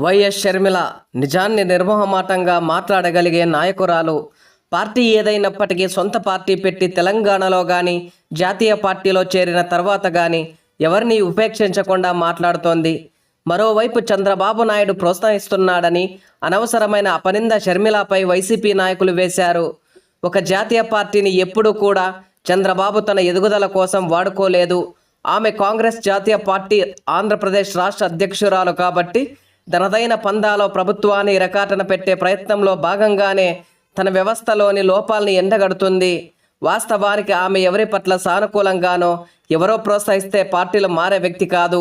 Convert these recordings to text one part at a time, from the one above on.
YS Sharmila నిజాన్ని నిర్మోహమాటంగా మాట్లాడగలిగే నాయకురాలు. పార్టీ ఏదైనప్పటికీ సొంత పార్టీ పెట్టి తెలంగాణలో కానీ జాతీయ పార్టీలో చేరిన తర్వాత కానీ ఎవరిని ఉపేక్షించకుండా మాట్లాడుతోంది. మరోవైపు చంద్రబాబు నాయుడు ప్రోత్సహిస్తున్నాడని అనవసరమైన అపనింద షర్మిలపై వైసీపీ నాయకులు వేశారు. ఒక జాతీయ పార్టీని ఎప్పుడూ కూడా చంద్రబాబు తన ఎదుగుదల కోసం వాడుకోలేదు. ఆమె కాంగ్రెస్ జాతీయ పార్టీ ఆంధ్రప్రదేశ్ రాష్ట్ర అధ్యక్షురాలు కాబట్టి తనదైన పందాలో ప్రభుత్వాన్ని ఇరకాటన పెట్టే ప్రయత్నంలో భాగంగానే తన వ్యవస్థలోని లోపాలని ఎండగడుతుంది. వాస్తవానికి ఆమె ఎవరి పట్ల సానుకూలంగానో ఎవరో ప్రోత్సహిస్తే పార్టీలు మారే వ్యక్తి కాదు.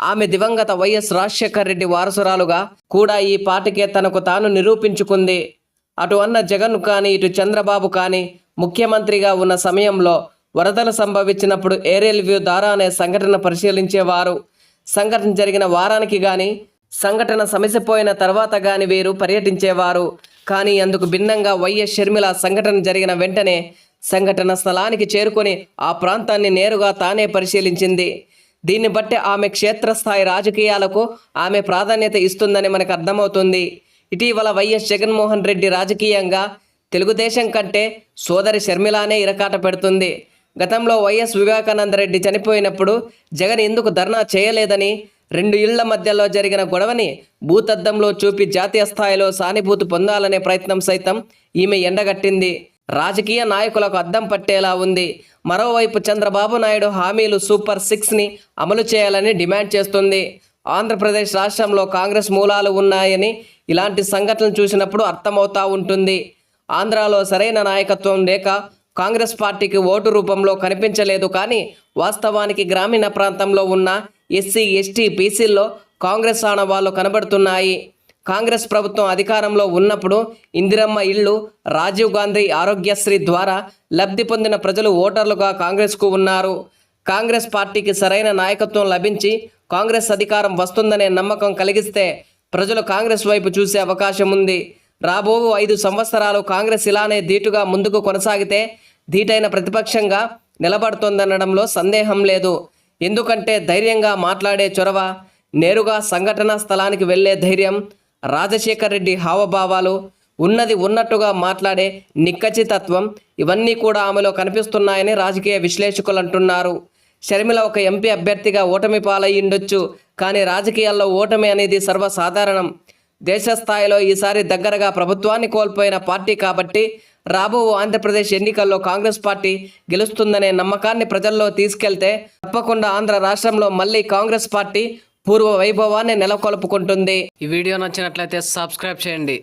ఆమె దివంగత వైఎస్ రాజశేఖర్ రెడ్డి వారసురాలుగా కూడా ఈ పార్టీకే తనకు తాను నిరూపించుకుంది. అటు అన్న జగన్ కానీ ఇటు చంద్రబాబు కానీ ముఖ్యమంత్రిగా ఉన్న సమయంలో వరదలు సంభవించినప్పుడు ఏరియల్ వ్యూ ద్వారా అనే సంఘటన పరిశీలించేవారు. సంఘటన జరిగిన వారానికి కానీ సంఘటన సమసిపోయిన తర్వాత గాని వీరు పర్యటించేవారు. కానీ అందుకు భిన్నంగా వైఎస్ షర్మిల సంఘటన జరిగిన వెంటనే సంఘటన స్థలానికి చేరుకొని ఆ ప్రాంతాన్ని నేరుగా తానే పరిశీలించింది. దీన్ని బట్టి ఆమె క్షేత్రస్థాయి రాజకీయాలకు ఆమె ప్రాధాన్యత ఇస్తుందని మనకు అర్థమవుతుంది. ఇటీవల వైఎస్ జగన్మోహన్ రెడ్డి రాజకీయంగా తెలుగుదేశం కంటే సోదరి షర్మిలానే ఇరకాట పెడుతుంది. గతంలో వైఎస్ వివేకానంద రెడ్డి చనిపోయినప్పుడు జగన్ ఎందుకు ధర్నా చేయలేదని రెండు ఇళ్ళ మధ్యలో జరిగిన గొడవని భూతద్దంలో చూపి జాతీయ స్థాయిలో సానుభూతి పొందాలనే ప్రయత్నం సైతం ఈమె ఎండగట్టింది. రాజకీయ నాయకులకు అద్దం పట్టేలా ఉంది. మరోవైపు చంద్రబాబు నాయుడు హామీలు సూపర్ సిక్స్ని అమలు చేయాలని డిమాండ్ చేస్తుంది. ఆంధ్రప్రదేశ్ రాష్ట్రంలో కాంగ్రెస్ మూలాలు ఉన్నాయని ఇలాంటి సంఘటనలు చూసినప్పుడు అర్థమవుతా ఉంటుంది. ఆంధ్రాలో సరైన నాయకత్వం లేక కాంగ్రెస్ పార్టీకి ఓటు రూపంలో కనిపించలేదు కానీ వాస్తవానికి గ్రామీణ ప్రాంతంలో ఉన్న ఎస్సీ ఎస్టీ బీసీల్లో కాంగ్రెస్ ఆనవాళ్ళు కనబడుతున్నాయి. కాంగ్రెస్ ప్రభుత్వం అధికారంలో ఉన్నప్పుడు ఇందిరమ్మ ఇళ్ళు రాజీవ్ గాంధీ ఆరోగ్యశ్రీ ద్వారా లబ్ధి పొందిన ప్రజలు ఓటర్లుగా కాంగ్రెస్కు ఉన్నారు. కాంగ్రెస్ పార్టీకి సరైన నాయకత్వం లభించి కాంగ్రెస్ అధికారం వస్తుందనే నమ్మకం కలిగిస్తే ప్రజలు కాంగ్రెస్ వైపు చూసే అవకాశం ఉంది. రాబో ఐదు సంవత్సరాలు కాంగ్రెస్ ఇలానే ధీటుగా ముందుకు కొనసాగితే ధీటైన ప్రతిపక్షంగా నిలబడుతోందనడంలో సందేహం లేదు. ఎందుకంటే ధైర్యంగా మాట్లాడే చొరవ నేరుగా సంఘటన స్థలానికి వెళ్ళే ధైర్యం రాజశేఖర్ రెడ్డి హావభావాలు ఉన్నది ఉన్నట్టుగా మాట్లాడే నిక్కచితత్వం ఇవన్నీ కూడా ఆమెలో కనిపిస్తున్నాయని రాజకీయ విశ్లేషకులు అంటున్నారు షర్మిల ఒక ఎంపీ అభ్యర్థిగా ఓటమి పాలయ్యుండొచ్చు కానీ రాజకీయాల్లో ఓటమి అనేది సర్వసాధారణం. దేశ స్థాయిలో ఈసారి దగ్గరగా ప్రభుత్వాన్ని కోల్పోయిన పార్టీ కాబట్టి రాబో ఆంధ్రప్రదేశ్ ఎన్నికల్లో కాంగ్రెస్ పార్టీ గెలుస్తుందనే నమ్మకాన్ని ప్రజల్లో తీసుకెళ్తే తప్పకుండా ఆంధ్ర రాష్ట్రంలో మళ్ళీ కాంగ్రెస్ పార్టీ పూర్వ వైభవాన్ని నెలకొల్పుకుంటుంది. ఈ వీడియో నచ్చినట్లయితే సబ్స్క్రైబ్ చేయండి.